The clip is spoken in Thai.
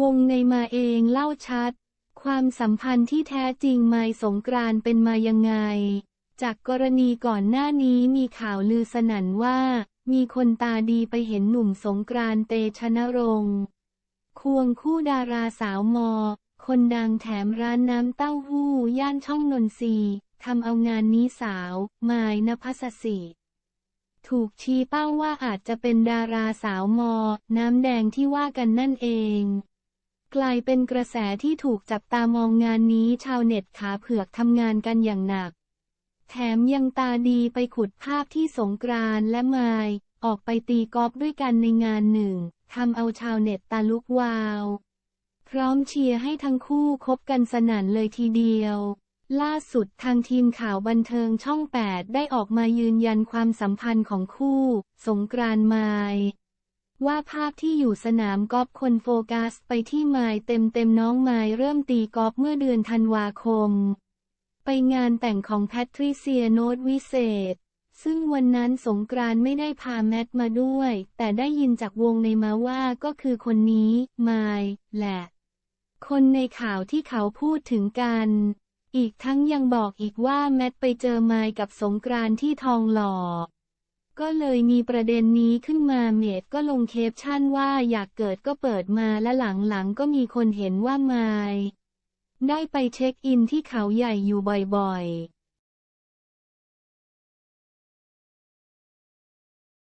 วงในมาเองเล่าชัด ความสัมพันธ์ที่แท้จริงไมสงกรานเป็นมายังไง จากกรณีก่อนหน้านี้มีข่าวลือสนั่นว่า มีคนตาดีไปเห็นหนุ่มสงกรานเตชนรงค์ควงคู่ดาราสาวมอ คนดังแถมร้านน้ำเต้าหู้ย่านช่องนนทรีทำเอางานนี้สาวมายนภัสสิถูกชี้เป้าว่าอาจจะเป็นดาราสาวมอ น้ำแดงที่ว่ากันนั่นเอง กลายเป็นกระแสที่ถูกจับตามองงานนี้ชาวเน็ตขาเผือกทำงานกันอย่างหนัก แถมยังตาดีไปขุดภาพที่สงกรานต์และมายออกไปตีกอล์ฟด้วยกันในงานหนึ่งทำเอาชาวเน็ตตาลุกวาว พร้อมเชียร์ให้ทั้งคู่คบกันสนั่นเลยทีเดียว ล่าสุดทางทีมข่าวบันเทิงช่อง 8 ได้ออกมายืนยันความสัมพันธ์ของคู่ สงกรานต์มาย ว่าภาพที่อยู่สนามกอล์ฟคนโฟกัสไปที่ไมายเต็มเต็มๆน้องไมายเริ่มตีกอล์ฟเมื่อเดือนธันวาคม ไปงานแต่งของแพทริเซียโนตวิเศษ ซึ่งวันนั้นสงกรานต์ไม่ได้พาแมทมาด้วย แต่ได้ยินจากวงในมาว่าก็คือคนนี้ ไมายแหละ คนในข่าวที่เขาพูดถึงกัน อีกทั้งยังบอกอีกว่าแมทไปเจอไมายกับสงกรานต์ที่ทองหล่อ ก็เลยมีประเด็นนี้ขึ้นมาเมดก็ลงเคปชั่นว่าอยากเกิดก็เปิดมาและหลังๆก็มีคนเห็นว่ามายได้ไปเช็คอินที่เขาใหญ่อยู่บ่อยๆ